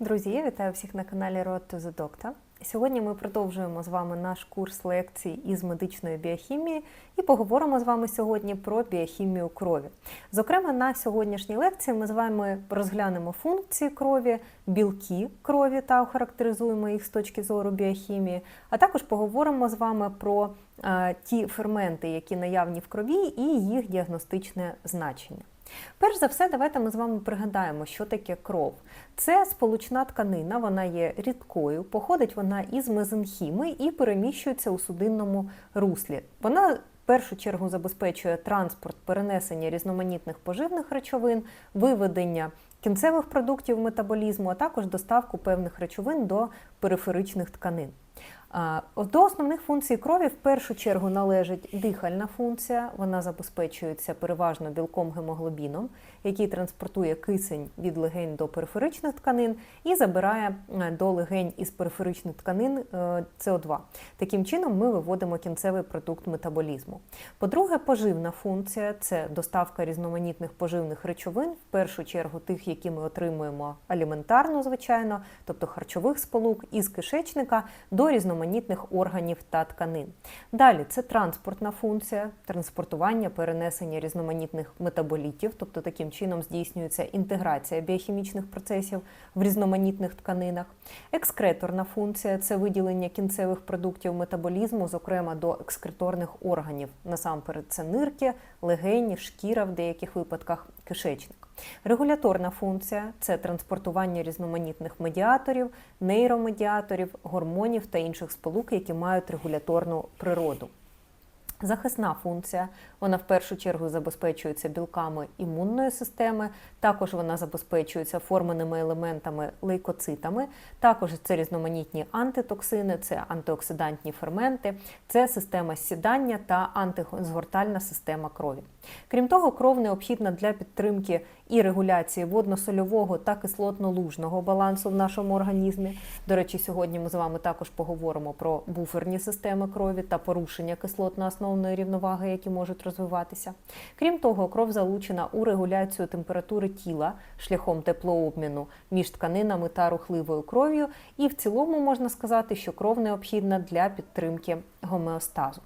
Друзі, я вітаю всіх на каналі Road to the Doctor. Сьогодні ми продовжуємо з вами наш курс лекцій із медичної біохімії і поговоримо з вами сьогодні про біохімію крові. Зокрема, на сьогоднішній лекції ми з вами розглянемо функції крові, білки крові та охарактеризуємо їх з точки зору біохімії, а також поговоримо з вами про е, ті ферменти, які наявні в крові, і їх діагностичне значення. Перш за все, давайте ми з вами пригадаємо, що таке кров. Це сполучна тканина, вона є рідкою, походить вона із мезенхіми і переміщується у судинному руслі. Вона в першу чергу забезпечує транспорт, перенесення різноманітних поживних речовин, виведення кінцевих продуктів метаболізму, а також доставку певних речовин до периферичних тканин. До основних функцій крові в першу чергу належить дихальна функція. Вона забезпечується переважно білком гемоглобіном, який транспортує кисень від легень до периферичних тканин і забирає е, до легень із периферичних тканин е, СО2. Таким чином ми виводимо кінцевий продукт метаболізму. По-друге, поживна функція це доставка різноманітних поживних речовин, в першу чергу тих, які ми отримуємо аліментарно, звичайно, тобто харчових сполук із кишечника до різноманітних органів та тканин. Далі це транспортна функція, транспортування, перенесення різноманітних метаболітів, тобто таким чином здійснюється інтеграція біохімічних процесів в різноманітних тканинах. Екскреторна функція це виділення кінцевих продуктів метаболізму, зокрема до екскреторних органів. Насамперед, це нирки, легені, шкіра в деяких випадках кишечник. Регуляторна функція це транспортування різноманітних медіаторів, нейромедіаторів, гормонів та інших сполук, які мають регуляторну природу. Захисна функція, вона в першу чергу забезпечується білками імунної системи, також вона забезпечується форменими елементами лейкоцитами, також це різноманітні антитоксини, це антиоксидантні ферменти, це система сідання та антизгортальна система крові. Крім того, кров необхідна для підтримки і регуляції водно-сольового та кислотно-лужного балансу в нашому організмі. До речі, сьогодні ми з вами також поговоримо про буферні системи крові та порушення кислотно-основної рівноваги, які можуть розвиватися. Крім того, кров залучена у регуляцію температури тіла шляхом теплообміну між тканинами та рухливою кров'ю, і в цілому можна сказати, що кров необхідна для підтримки гомеостазу.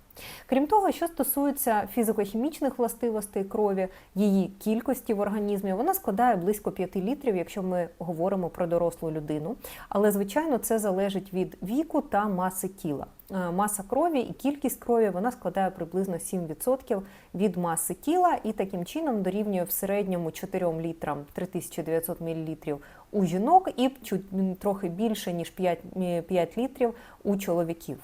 Крім того, що стосується фізико-хімічних властивостей крові, її кількості в організмі, вона складає близько 5 літрів, якщо ми говоримо про дорослу людину. Але, звичайно, це залежить від віку та маси тіла. Е, Маса крові і кількість крові вона складає приблизно 7% від маси тіла, і таким чином дорівнює в середньому 4 літрам 3900 мл у жінок і трохи більше ніж 5, 5 літрів у чоловіків.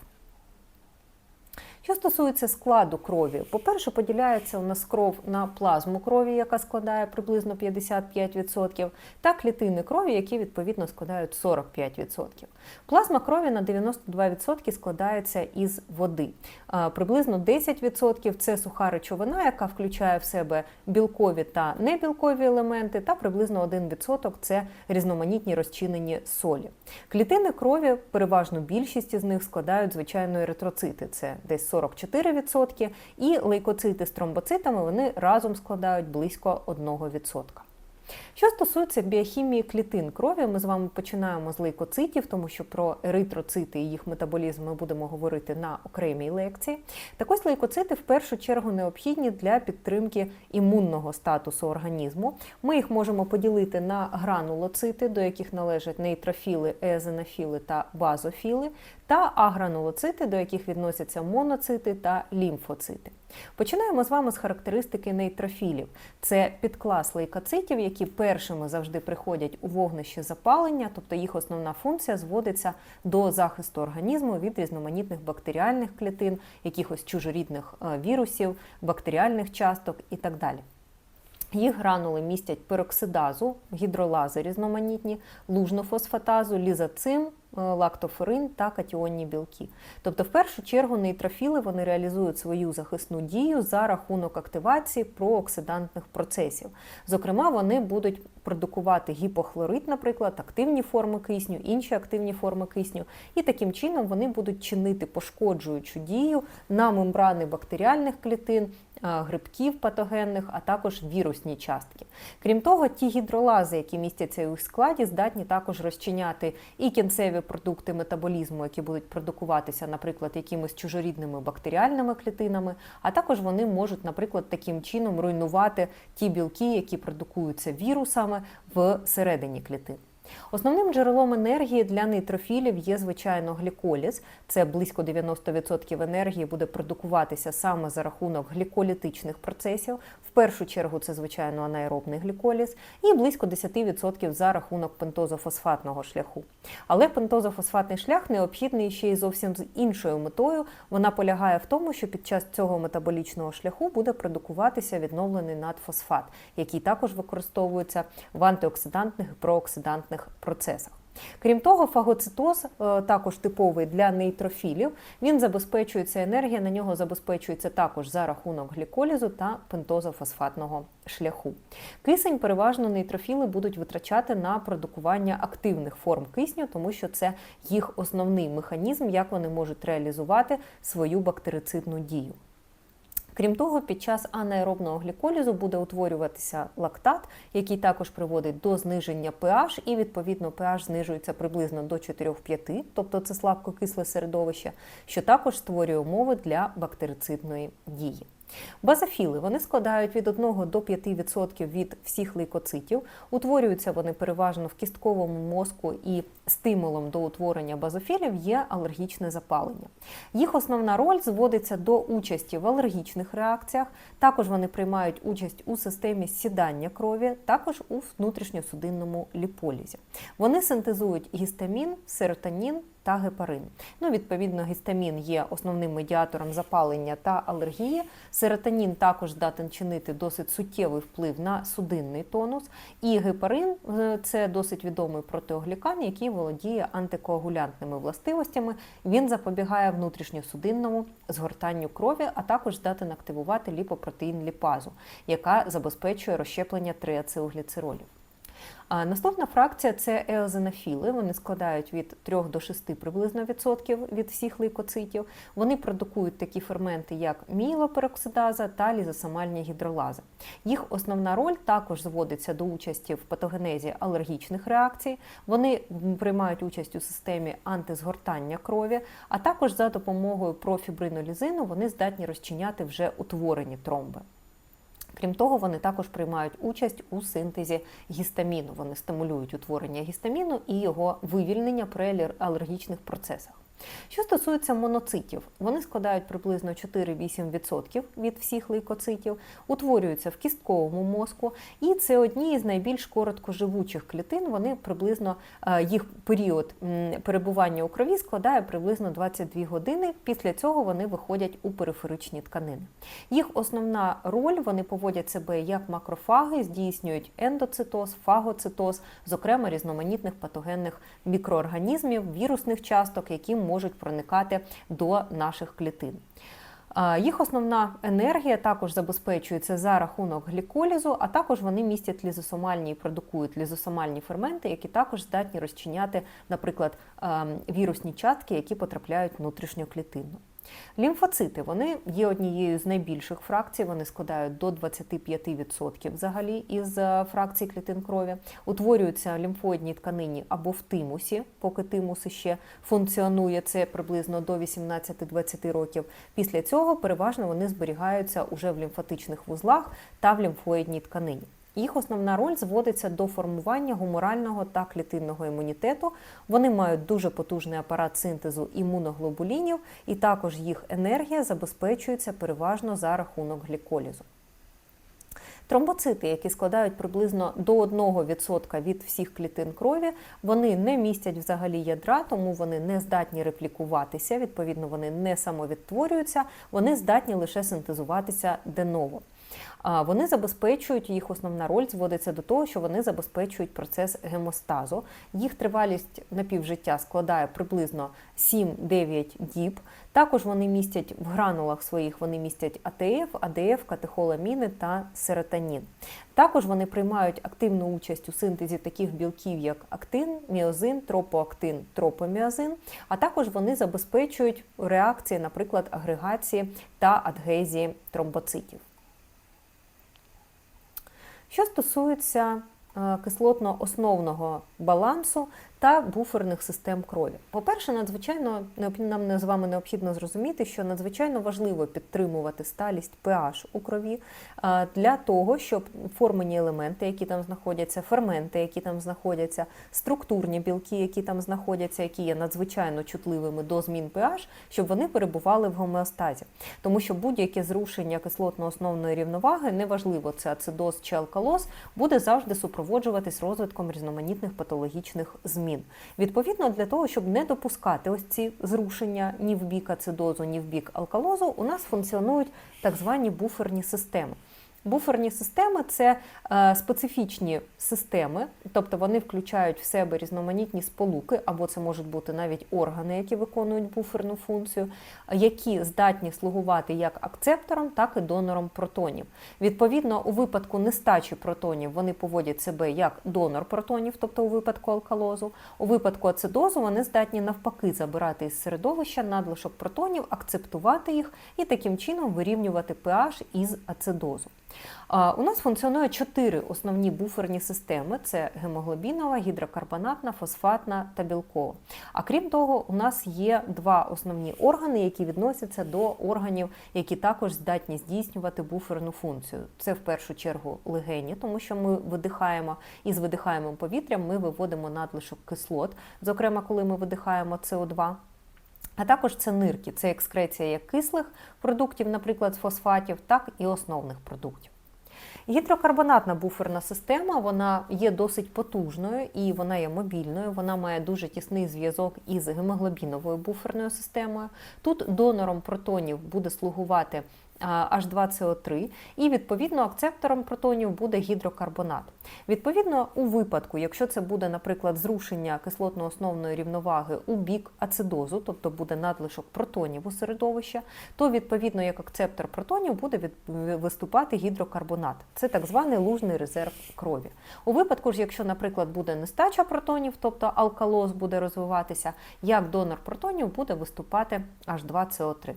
Що стосується складу крові, по-перше, поділяється у нас кров на плазму крові, яка складає приблизно 55%, та клітини крові, які відповідно складають 45%. Плазма крові на 92% складається із води. Приблизно 10% це суха речовина, яка включає в себе білкові та небілкові елементи, та приблизно 1% це різноманітні розчинені солі. Клітини крові, переважно більшість із них складають звичайно еритроцити, це десь 44%, і лейкоцити з тромбоцитами вони разом складають близько 1%. Що стосується біохімії клітин крові, ми з вами починаємо з лейкоцитів, тому що про еритроцити і їх метаболізм ми будемо говорити на окремій лекції. Так ось лейкоцити в першу чергу необхідні для підтримки імунного статусу організму. Ми їх можемо поділити на гранулоцити, до яких належать нейтрофіли, езенофіли та базофіли, та агранулоцити, до яких відносяться моноцити та лімфоцити. Починаємо з вами з характеристики нейтрофілів. Це підклас лейкоцитів, які першими завжди приходять у вогнище запалення, тобто їх основна функція зводиться до захисту організму від різноманітних бактеріальних клітин, якихось чужорідних вірусів, бактеріальних часток і так далі. Їх гранули містять пероксидазу, гідролази різноманітні, лужну фосфатазу, лізацим, лактоферин та катіонні білки. Тобто, в першу чергу, нейтрофіли вони реалізують свою захисну дію за рахунок активації прооксидантних процесів. Зокрема, вони будуть продукувати гіпохлорид, наприклад, активні форми кисню, інші активні форми кисню, і таким чином вони будуть чинити пошкоджуючу дію на мембрани бактеріальних клітин, грибків патогенних, а також вірусні частки. Крім того, ті гідролази, які містяться у складі, здатні також розчиняти і кінцеві продукти метаболізму, які будуть продукуватися, наприклад, якимись чужорідними бактеріальними клітинами, а також вони можуть, наприклад, таким чином руйнувати ті білки, які продукуються вірусами всередині клітин. Основним джерелом енергії для нейтрофілів є, звичайно, гліколіз. Це близько 90% енергії буде продукуватися саме за рахунок гліколітичних процесів. В першу чергу це, звичайно, анаеробний гліколіз, і близько 10% за рахунок пентозофосфатного шляху. Але пентозофосфатний шлях необхідний ще й зовсім з іншою метою. Вона полягає в тому, що під час цього метаболічного шляху буде продукуватися відновлений надфосфат, який також використовується в антиоксидантних і прооксидантних процесах. Крім того, фагоцитоз е, також типовий для нейтрофілів. Він забезпечується енергія, на нього забезпечується також за рахунок гліколізу та пентозофосфатного шляху. Кисень переважно нейтрофіли будуть витрачати на продукування активних форм кисню, тому що це їх основний механізм, як вони можуть реалізувати свою бактерицидну дію. Крім того, під час анаеробного гліколізу буде утворюватися лактат, який також приводить до зниження pH, і відповідно pH знижується приблизно до 4-5, тобто це слабкокисле середовище, що також створює умови для бактерицидної дії. Базофіли вони складають від 1 до 5% від всіх лейкоцитів. Утворюються вони переважно в кістковому мозку і стимулом до утворення базофілів є алергічне запалення. Їх основна роль зводиться до участі в алергічних реакціях. Також вони приймають участь у системі сідання крові, також у внутрішньосудинному ліполізі. Вони синтезують гістамін, серотонін та гепарин. Ну, Відповідно, гістамін є основним медіатором запалення та алергії. Серотонін також здатен чинити досить суттєвий вплив на судинний тонус. І гепарин е, це досить відомий протиоглікан, який володіє антикоагулянтними властивостями. Він запобігає внутрішньосудинному згортанню крові, а також здатен активувати ліпопротеїн ліпазу, яка забезпечує розщеплення триацилгліцеролів. Наступна фракція це еозенофіли. Вони складають від 3 до 6 приблизно відсотків від всіх лейкоцитів. Вони продукують такі ферменти, як мійлопероксидаза та лізосомальні гідролази. Їх основна роль також зводиться до участі в патогенезі алергічних реакцій. Вони приймають участь у системі антизгортання крові, а також за допомогою профібринолізину вони здатні розчиняти вже утворені тромби. Крім того, вони також приймають участь у синтезі гістаміну. Вони стимулюють утворення гістаміну і його вивільнення при алергічних процесах. Що стосується моноцитів, вони складають приблизно 4-8% від всіх лейкоцитів, утворюються в кістковому мозку, і це одні із найбільш короткоживучих клітин. Вони приблизно е, їх період перебування у крові складає приблизно 22 години. Після цього вони виходять у периферичні тканини. Їх основна роль вони поводять себе як макрофаги, здійснюють ендоцитоз, фагоцитоз, зокрема різноманітних патогенних мікроорганізмів, вірусних часток, які можуть проникати до наших клітин. Їх основна енергія також забезпечується за рахунок гліколізу, а також вони містять лізосомальні і продукують лізосомальні ферменти, які також здатні розчиняти, наприклад, вірусні частки, які потрапляють внутрішньоклітинно. Лімфоцити вони є однією з найбільших фракцій, вони складають до 25% взагалі із е, фракцій клітин крові. Утворюються лімфоїдні тканині або в тимусі, поки тимус ще функціонує це приблизно до 18-20 років. Після цього переважно вони зберігаються уже в лімфатичних вузлах та в лімфоїдній тканині. Їх основна роль зводиться до формування гуморального та клітинного імунітету. Вони мають дуже потужний апарат синтезу імуноглобулінів, і також їх енергія забезпечується переважно за рахунок гліколізу. Тромбоцити, які складають приблизно до 1% від всіх клітин крові, вони не містять взагалі ядра, тому вони не здатні реплікуватися, відповідно, вони не самовідтворюються, вони здатні лише синтезуватися деново. Вони забезпечують їх основна роль зводиться до того, що вони забезпечують процес гемостазу. Їх тривалість напівжиття складає приблизно 7-9 діб. Також вони містять в гранулах своїх вони містять АТФ, АДФ, катехоламіни та серотонін. Також вони приймають активну участь у синтезі таких білків, як актин, міозин, тропоактин, тропоміозин, а також вони забезпечують реакції, наприклад, агрегації та адгезії тромбоцитів. Що стосується е, кислотно-основного балансу та буферних систем крові. По-перше, надзвичайно нам з вами необхідно зрозуміти, що надзвичайно важливо підтримувати сталість pH у крові для того, щоб формені елементи, які там знаходяться, ферменти, які там знаходяться, структурні білки, які там знаходяться, які є надзвичайно чутливими до змін pH, щоб вони перебували в гомеостазі. Тому що будь-яке зрушення кислотно-основної рівноваги, неважливо, це ацидоз чи алкалоз, буде завжди супроводжуватись розвитком різноманітних патологічних змін змін. Відповідно, для того, щоб не допускати ось ці зрушення ні в бік ацидозу, ні в бік алкалозу, у нас функціонують так звані буферні системи. Буферні системи це е, специфічні системи, тобто вони включають в себе різноманітні сполуки, або це можуть бути навіть органи, які виконують буферну функцію, які здатні слугувати як акцептором, так і донором протонів. Відповідно, у випадку нестачі протонів вони поводять себе як донор протонів, тобто у випадку алкалозу. У випадку ацидозу вони здатні навпаки забирати із середовища надлишок протонів, акцептувати їх і таким чином вирівнювати pH із ацидозу. У нас функціонує чотири основні буферні системи: це гемоглобінова, гідрокарбонатна, фосфатна та білкова. А крім того, у нас є два основні органи, які відносяться до органів, які також здатні здійснювати буферну функцію. Це в першу чергу легені, тому що ми видихаємо і з видихаємим повітрям ми виводимо надлишок кислот, зокрема, коли ми видихаємо СО2. А також це нирки, це екскреція як кислих продуктів, наприклад, з фосфатів, так і основних продуктів. Гідрокарбонатна буферна система вона є досить потужною і вона є мобільною. Вона має дуже тісний зв'язок із гемоглобіновою буферною системою. Тут донором протонів буде слугувати H2CO3, і відповідно акцептором протонів буде гідрокарбонат. Відповідно, у випадку, якщо це буде, наприклад, зрушення кислотно-основної рівноваги у бік ацидозу, тобто буде надлишок протонів у середовища, то відповідно як акцептор протонів буде виступати гідрокарбонат. Це так званий лужний резерв крові. У випадку ж, якщо, наприклад, буде нестача протонів, тобто алкалоз буде розвиватися, як донор протонів буде виступати H2CO3.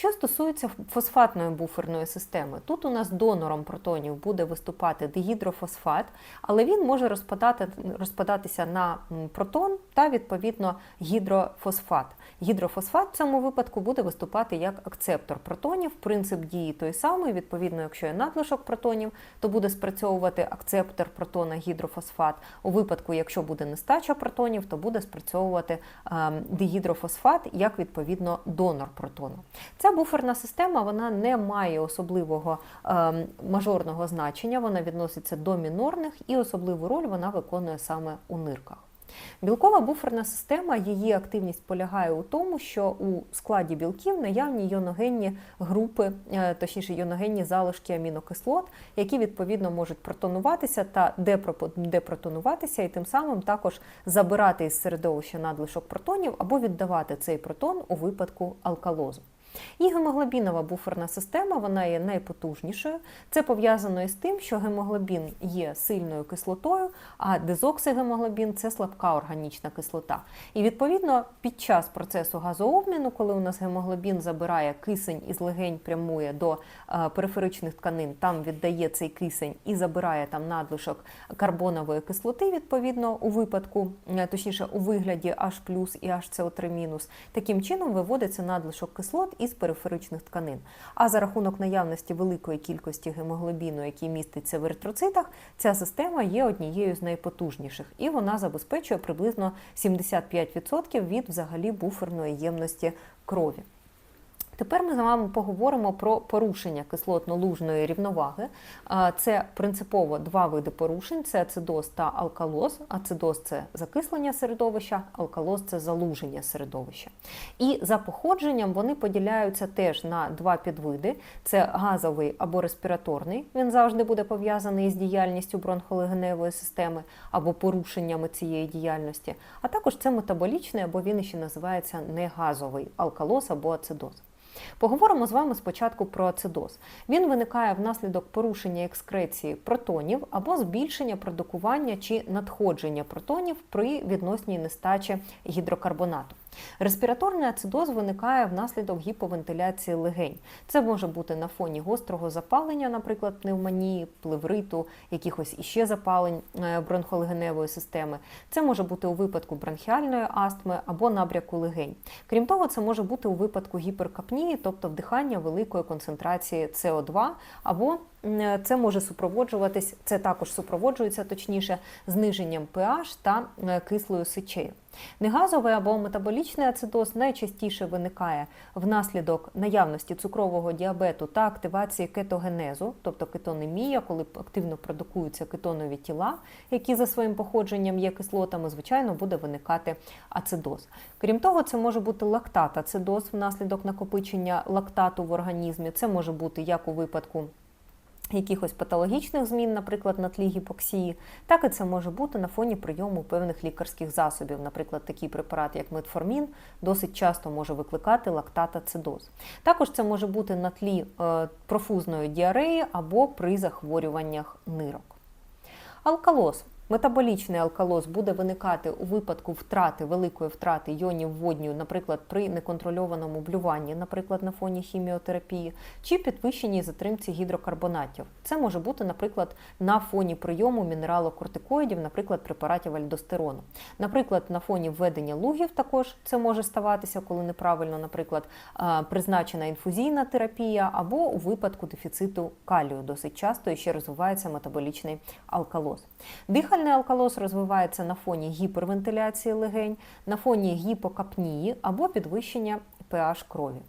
Що стосується фосфатної буферної системи, тут у нас донором протонів буде виступати дегідрофосфат, але він може розпадати, розпадатися на протон та відповідно гідрофосфат. Гідрофосфат в цьому випадку буде виступати як акцептор протонів, принцип дії той самий. Відповідно, якщо є надлишок протонів, то буде спрацьовувати акцептор протона гідрофосфат. У випадку, якщо буде нестача протонів, то буде спрацьовувати ем, дегідрофосфат як відповідно донор протону. Ця буферна система вона не має особливого ем, мажорного значення, вона відноситься до мінорних і особливу роль вона виконує саме у нирках. Білкова буферна система, її активність полягає у тому, що у складі білків наявні йоногенні групи, е, точніше йоногенні залишки амінокислот, які відповідно можуть протонуватися та депротонуватися, і тим самим також забирати із середовища надлишок протонів або віддавати цей протон у випадку алкалозу. І гемоглобінова буферна система вона є найпотужнішою. Це пов'язано із тим, що гемоглобін є сильною кислотою, а дезоксигемоглобін це слабка органічна кислота. І відповідно під час процесу газообміну, коли у нас гемоглобін забирає кисень із легень, прямує до е, периферичних тканин, там віддає цей кисень і забирає там надлишок карбонової кислоти, відповідно, у випадку, е, точніше, у вигляді H і HCO3-, таким чином виводиться надлишок кислот із периферичних тканин. А за рахунок наявності великої кількості гемоглобіну, який міститься в еритроцитах, ця система є однією з найпотужніших, і вона забезпечує приблизно 75% від взагалі буферної ємності крові. Тепер ми з вами поговоримо про порушення кислотно-лужної рівноваги. Це принципово два види порушень: це ацидоз та алкалоз. Ацидоз це закислення середовища, алкалоз це залуження середовища. І за походженням вони поділяються теж на два підвиди: це газовий або респіраторний. Він завжди буде пов'язаний із діяльністю бронхолегеневої системи або порушеннями цієї діяльності. А також це метаболічний, або він ще називається негазовий алкалоз або ацидоз. Поговоримо з вами спочатку про ацидоз. Він виникає внаслідок порушення екскреції протонів або збільшення продукування чи надходження протонів при відносній нестачі гідрокарбонату. Респіраторний ацидоз виникає внаслідок гіповентиляції легень. Це може бути на фоні гострого запалення, наприклад, пневмонії, плевриту, якихось іще запалень е, бронхолегеневої системи. Це може бути у випадку бронхіальної астми або набряку легень. Крім того, це може бути у випадку гіперкапнії, тобто вдихання великої концентрації СО2, або це може супроводжуватись, це також супроводжується точніше зниженням pH та е, кислою сечею. Негазовий або метаболічний ацидоз найчастіше виникає внаслідок наявності цукрового діабету та активації кетогенезу, тобто кетонемія, коли активно продукуються кетонові тіла, які за своїм походженням є кислотами, звичайно, буде виникати ацидоз. Крім того, це може бути лактат-ацидоз внаслідок накопичення лактату в організмі. Це може бути як у випадку якихось патологічних змін, наприклад, на тлі гіпоксії, так і це може бути на фоні прийому певних лікарських засобів. Наприклад, такий препарат, як метформін, досить часто може викликати лактатацидоз. Також це може бути на тлі е, профузної діареї або при захворюваннях нирок. Алкалоз Метаболічний алкалоз буде виникати у випадку втрати великої втрати йонів водню, наприклад, при неконтрольованому блюванні, наприклад, на фоні хіміотерапії, чи підвищеній затримці гідрокарбонатів. Це може бути, наприклад, на фоні прийому мінералокортикоїдів, наприклад, препаратів альдостерону. Наприклад, на фоні введення лугів також це може ставатися, коли неправильно, наприклад, призначена інфузійна терапія, або у випадку дефіциту калію. Досить часто і ще розвивається метаболічний алкалоз. Дихальний Загальний алкалоз розвивається на фоні гіпервентиляції легень, на фоні гіпокапнії або підвищення pH крові.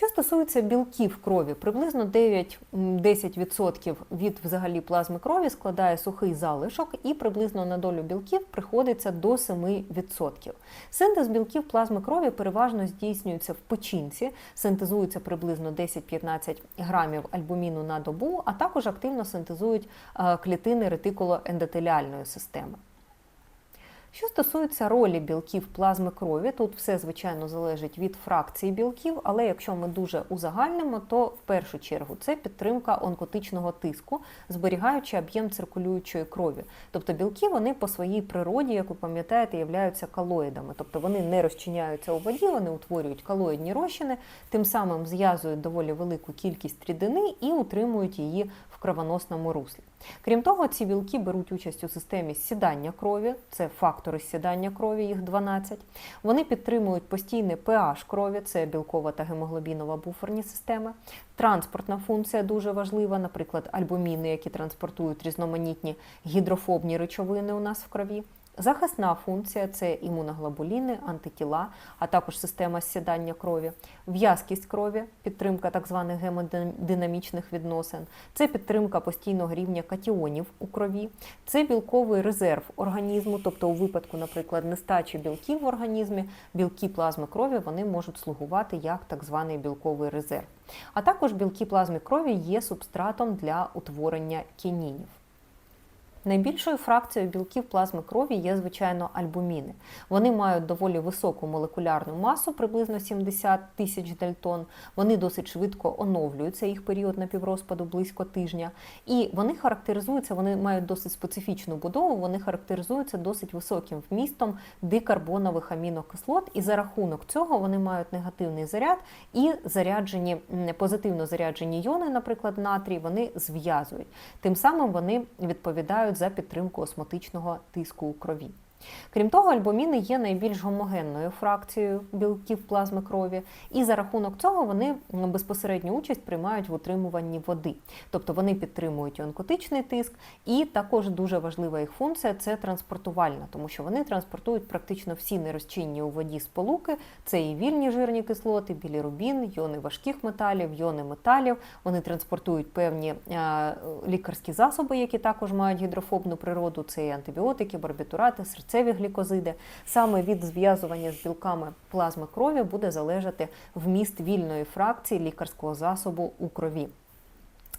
Що стосується білків крові, приблизно 9-10% від взагалі плазми крові складає сухий залишок, і приблизно на долю білків приходиться до 7%. Синтез білків плазми крові переважно здійснюється в печінці, синтезується приблизно 10-15 грамів альбуміну на добу, а також активно синтезують е, клітини ретикулоендотеліальної системи. Що стосується ролі білків плазми крові, тут все, звичайно, залежить від фракції білків, але якщо ми дуже узагальнимо, то в першу чергу це підтримка онкотичного тиску, зберігаючи об'єм циркулюючої крові. Тобто білки вони по своїй природі, як ви пам'ятаєте, являються калоїдами, тобто вони не розчиняються у воді, вони утворюють калоїдні розчини, тим самим зв'язують доволі велику кількість рідини і утримують її в кровоносному руслі. Крім того, ці білки беруть участь у системі сідання крові, це фактори сідання крові, їх 12. Вони підтримують постійний pH крові, це білкова та гемоглобінова буферні системи. Транспортна функція дуже важлива, наприклад, альбуміни, які транспортують різноманітні гідрофобні речовини у нас в крові. Захисна функція це імуноглобуліни, антитіла, а також система сідання крові, в'язкість крові, підтримка так званих гемодинамічних відносин, це підтримка постійного рівня катіонів у крові, це білковий резерв організму, тобто у випадку, наприклад, нестачі білків в організмі, білки плазми крові вони можуть слугувати як так званий білковий резерв. А також білки плазми крові є субстратом для утворення кінінів. Найбільшою фракцією білків плазми крові є, звичайно, альбуміни. Вони мають доволі високу молекулярну масу, приблизно 70 тисяч дельтон. Вони досить швидко оновлюються, їх період напіврозпаду близько тижня. І вони характеризуються, вони мають досить специфічну будову, вони характеризуються досить високим вмістом дикарбонових амінокислот, і за рахунок цього вони мають негативний заряд і заряджені, позитивно заряджені йони, наприклад, натрій, вони зв'язують. Тим самим вони відповідають за підтримку осмотичного тиску у крові. Крім того, альбуміни є найбільш гомогенною фракцією білків плазми крові, і за рахунок цього вони безпосередню участь приймають в утримуванні води, тобто вони підтримують онкотичний тиск, і також дуже важлива їх функція це транспортувальна, тому що вони транспортують практично всі нерозчинні у воді сполуки. Це і вільні жирні кислоти, білірубін, йони важких металів, йони металів. Вони транспортують певні е, лікарські засоби, які також мають гідрофобну природу. Це і антибіотики, барбітурати, серцеві глікозиди. Саме від зв'язування з білками плазми крові буде залежати вміст вільної фракції лікарського засобу у крові.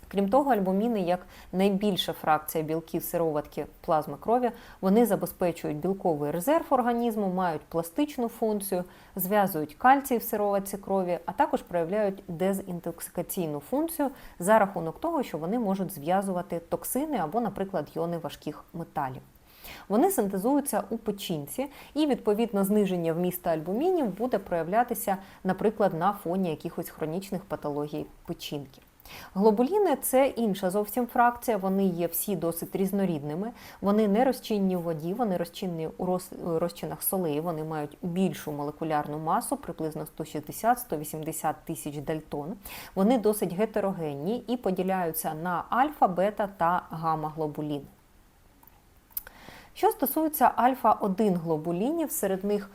Крім того, альбуміни, як найбільша фракція білків сироватки плазми крові, вони забезпечують білковий резерв організму, мають пластичну функцію, зв'язують кальцій в сироватці крові, а також проявляють дезінтоксикаційну функцію за рахунок того, що вони можуть зв'язувати токсини або, наприклад, йони важких металів. Вони синтезуються у печінці, і відповідно зниження вмісту альбумінів буде проявлятися, наприклад, на фоні якихось хронічних патологій печінки. Глобуліни це інша зовсім фракція. Вони є всі досить різнорідними. Вони не розчинні у воді, вони розчинні у розчинах солей. Вони мають більшу молекулярну масу, приблизно 160-180 тисяч дальтон. Вони досить гетерогенні і поділяються на альфа, бета та гамма-глобуліни. Що стосується альфа-1 глобулінів, серед них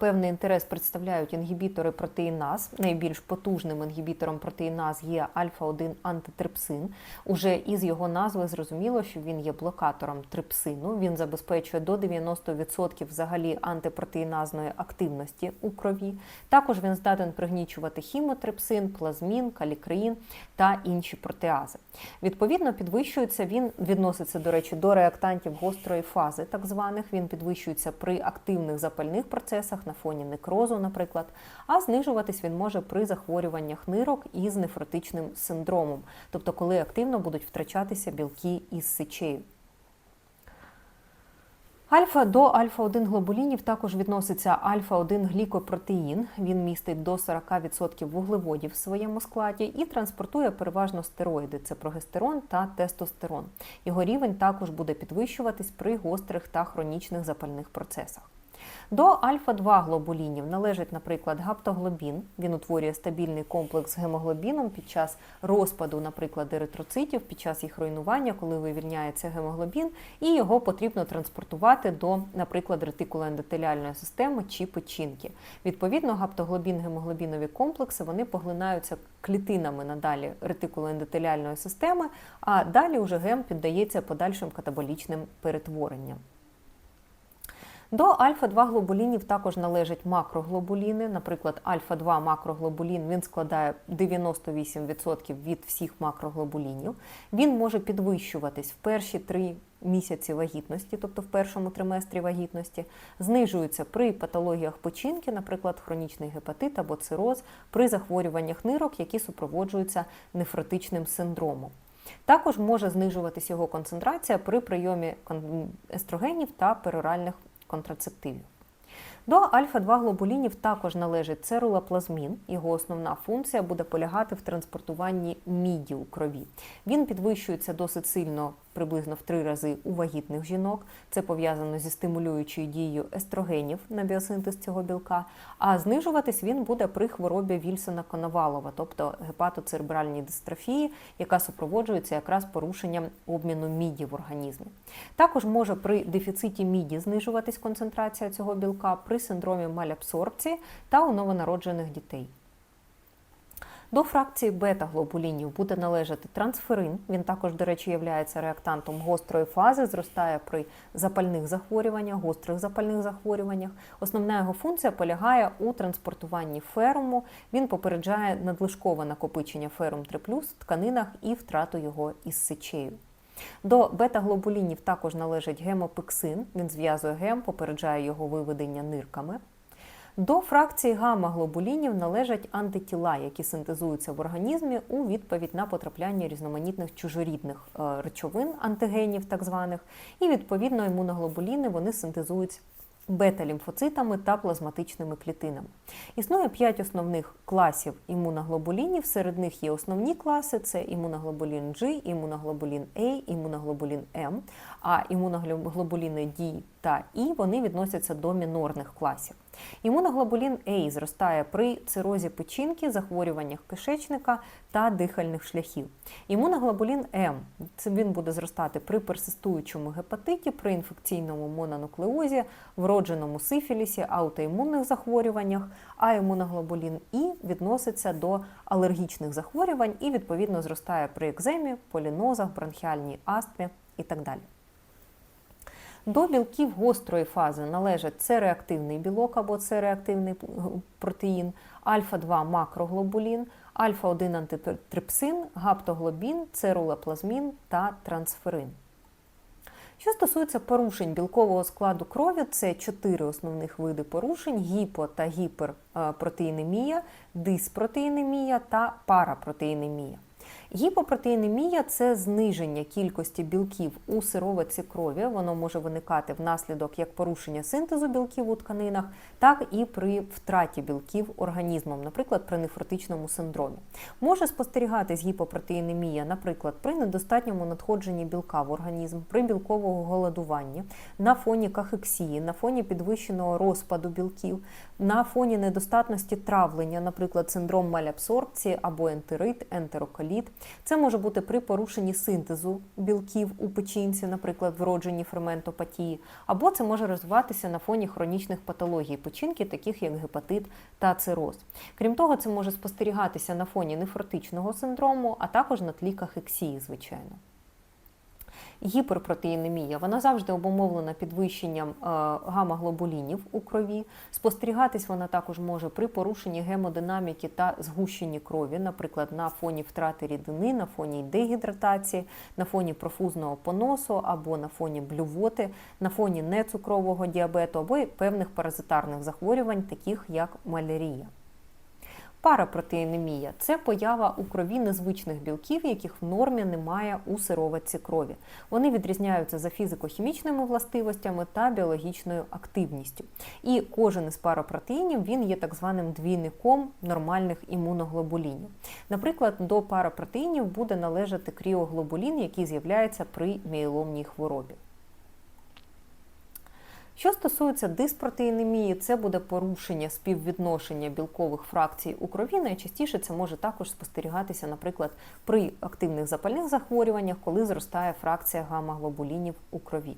певний інтерес представляють інгібітори протеїназ. Найбільш потужним інгібітором протеїназ є альфа-1 антитрипсин. Уже із його назви зрозуміло, що він є блокатором трипсину. Він забезпечує до 90% взагалі антипротеїназної активності у крові. Також він здатен пригнічувати хімотрипсин, плазмін, калікреїн та інші протеази. Відповідно, підвищується він, відноситься, до речі, до реактантів гострої фази, так званих. Він підвищується при активних запальних процесах на фоні некрозу, наприклад, а знижуватись він може при захворюваннях нирок із нефротичним синдромом, тобто коли активно будуть втрачатися білки із сечею. Альфа до альфа-1 глобулінів також відноситься альфа-1 глікопротеїн. Він містить до 40% вуглеводів в своєму складі і транспортує переважно стероїди це прогестерон та тестостерон. Його рівень також буде підвищуватись при гострих та хронічних запальних процесах. До альфа-2 глобулінів належить, наприклад, гаптоглобін. Він утворює стабільний комплекс з гемоглобіном під час розпаду, наприклад, еритроцитів, під час їх руйнування, коли вивільняється гемоглобін, і його потрібно транспортувати до, наприклад, ретикулоендотеліальної системи чи печінки. Відповідно, гаптоглобін, гемоглобінові комплекси вони поглинаються клітинами надалі ретикулоендотеліальної системи, а далі уже гем піддається подальшим катаболічним перетворенням. До альфа-2 глобулінів також належать макроглобуліни. Наприклад, альфа-2 макроглобулін він складає 98% від всіх макроглобулінів. Він може підвищуватись в перші три місяці вагітності, тобто в першому триместрі вагітності, знижується при патологіях печінки, наприклад, хронічний гепатит або цироз, при захворюваннях нирок, які супроводжуються нефротичним синдромом. Також може знижуватись його концентрація при прийомі естрогенів та пероральних контрацептивів. До альфа-2 глобулінів також належить церулоплазмін. Його основна функція буде полягати в транспортуванні міді у крові. Він підвищується досить сильно, приблизно в три рази у вагітних жінок. Це пов'язано зі стимулюючою дією естрогенів на біосинтез цього білка. А знижуватись він буде при хворобі Вільсона Коновалова, тобто гепатоцеребральній дистрофії, яка супроводжується якраз порушенням обміну міді в організмі. Також може при дефіциті міді знижуватись концентрація цього білка при синдромі малябсорбції та у новонароджених дітей. До фракції бета-глобулінів буде належати трансферин. Він також, до речі, є реактантом гострої фази, зростає при запальних захворюваннях, гострих запальних захворюваннях. Основна його функція полягає у транспортуванні феруму. Він попереджає надлишкове накопичення ферум 3 в тканинах і втрату його із сечею. До бета-глобулінів також належить гемопексин. Він зв'язує гем, попереджає його виведення нирками. До фракції гамма-глобулінів належать антитіла, які синтезуються в організмі у відповідь на потрапляння різноманітних чужорідних е, речовин, антигенів так званих, і відповідно імуноглобуліни вони синтезують бета-лімфоцитами та плазматичними клітинами. Існує п'ять основних класів імуноглобулінів. Серед них є основні класи: це імуноглобулін G, імуноглобулін A, імуноглобулін М, а імуноглобуліни D та І вони відносяться до мінорних класів. Імуноглобулін А зростає при цирозі печінки, захворюваннях кишечника та дихальних шляхів. Імуноглобулін М він буде зростати при персистуючому гепатиті, при інфекційному мононуклеозі, вродженому сифілісі, аутоімунних захворюваннях, а імуноглобулін І відноситься до алергічних захворювань і відповідно зростає при екземі, полінозах, бронхіальній астмі і так далі. До білків гострої фази належать С-реактивний білок або С-реактивний протеїн, альфа-2 макроглобулін, альфа-1 антитрипсин, гаптоглобін, церулоплазмін та трансферин. Що стосується порушень білкового складу крові, це чотири основних види порушень: гіпо та гіперпротеїнемія, диспротеїнемія та парапротеїнемія. Гіпопротеїнемія це зниження кількості білків у сироватці крові. Воно може виникати внаслідок як порушення синтезу білків у тканинах, так і при втраті білків організмом, наприклад, при нефротичному синдромі. Може спостерігатись гіпопротеїнемія, наприклад, при недостатньому надходженні білка в організм, при білкового голодуванні, на фоні кахексії, на фоні підвищеного розпаду білків, на фоні недостатності травлення, наприклад, синдром малябсорбції або ентерит, ентероколіт. Це може бути при порушенні синтезу білків у печінці, наприклад, вродженні ферментопатії, або це може розвиватися на фоні хронічних патологій печінки, таких як гепатит та цироз. Крім того, це може спостерігатися на фоні нефротичного синдрому, а також на тлі кахексії, звичайно. Гіперпротеїнемія вона завжди обумовлена підвищенням е, гамма-глобулінів у крові. Спостерігатись вона також може при порушенні гемодинаміки та згущенні крові, наприклад, на фоні втрати рідини, на фоні дегідратації, на фоні профузного поносу або на фоні блювоти, на фоні нецукрового діабету або певних паразитарних захворювань, таких як малярія. Парапротеїнемія це поява у крові незвичних білків, яких в нормі немає у сироватці крові. Вони відрізняються за фізико-хімічними властивостями та біологічною активністю. І кожен із парапротеїнів він є так званим двійником нормальних імуноглобулінів. Наприклад, до парапротеїнів буде належати кріоглобулін, який з'являється при мієломній хворобі. Що стосується диспротеїнемії, це буде порушення співвідношення білкових фракцій у крові. Найчастіше це може також спостерігатися, наприклад, при активних запальних захворюваннях, коли зростає фракція гамма-глобулінів у крові.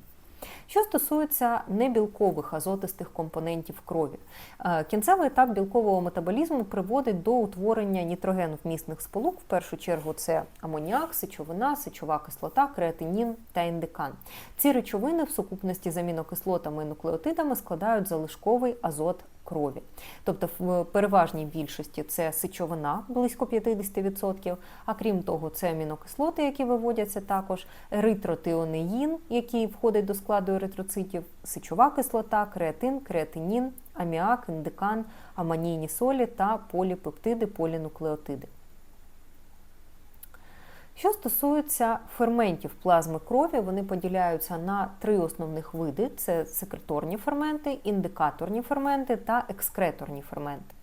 Що стосується небілкових азотистих компонентів крові, е, кінцевий етап білкового метаболізму приводить до утворення нітрогеновмісних сполук. В першу чергу це амоніак, сечовина, сечова кислота, креатинін та індикан. Ці речовини в сукупності з амінокислотами і нуклеотидами складають залишковий азот крові. Тобто, в переважній більшості це сечовина близько 50%, а крім того, це амінокислоти, які виводяться також, еритротеонеїн, який входить до складу еритроцитів, сечова кислота, креатин, креатинін, аміак, індикан, аманійні солі та поліпептиди, полінуклеотиди. Що стосується ферментів плазми крові, вони поділяються на три основних види: це секреторні ферменти, індикаторні ферменти та екскреторні ферменти.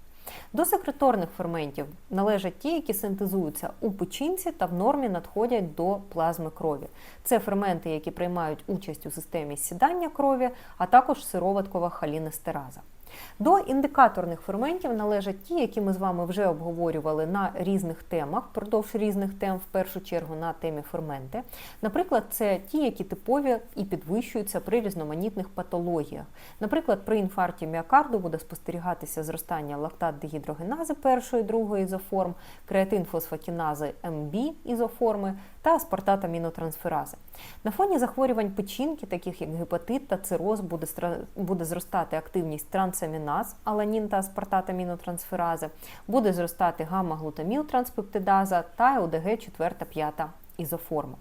До секреторних ферментів належать ті, які синтезуються у печінці та в нормі надходять до плазми крові. Це ферменти, які приймають участь у системі сідання крові, а також сироваткова халінестераза. До індикаторних ферментів належать ті, які ми з вами вже обговорювали на різних темах, впродовж різних тем, в першу чергу на темі ферменти. Наприклад, це ті, які типові і підвищуються при різноманітних патологіях. Наприклад, при інфаркті міокарду буде спостерігатися зростання лактат дегідрогенази першої, другої ізоформ, креатин фосфатінази МБ ізоформи та аспартатамінотрансферази. На фоні захворювань печінки, таких як гепатит та цироз, буде буде зростати активність трансаміназ, аланін та аспартатамінотрансферази, буде зростати гамма-глутаміл-транспептидаза та ОДГ 4-5 ізоформа.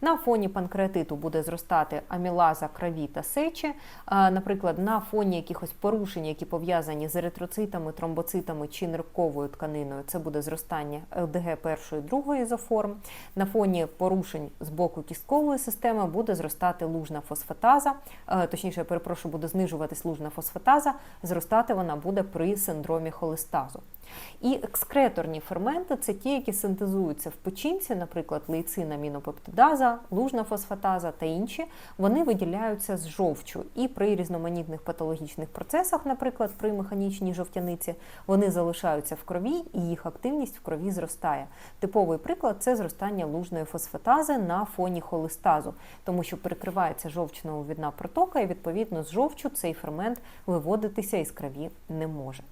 На фоні панкреатиту буде зростати амілаза крові та сечі. Наприклад, на фоні якихось порушень, які пов'язані з еритроцитами, тромбоцитами чи нирковою тканиною, це буде зростання ЛДГ першої другої ізоформ. На фоні порушень з боку кісткової системи буде зростати лужна фосфатаза, точніше, я перепрошую, буде знижуватись лужна фосфатаза, зростати вона буде при синдромі холестазу. І екскреторні ферменти це ті, які синтезуються в печінці, наприклад, лейцин, амінопептидаза, лужна фосфатаза та інші. Вони виділяються з жовчу. І при різноманітних патологічних процесах, наприклад, при механічній жовтяниці, вони залишаються в крові і їх активність в крові зростає. Типовий приклад це зростання лужної фосфатази на фоні холестазу, тому що перекривається жовчно-увідна протока, і відповідно з жовчу цей фермент виводитися із крові не може.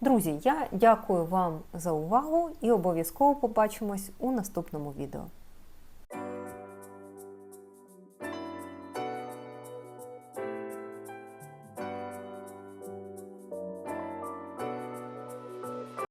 Друзі, я дякую вам за увагу і обов'язково побачимось у наступному відео.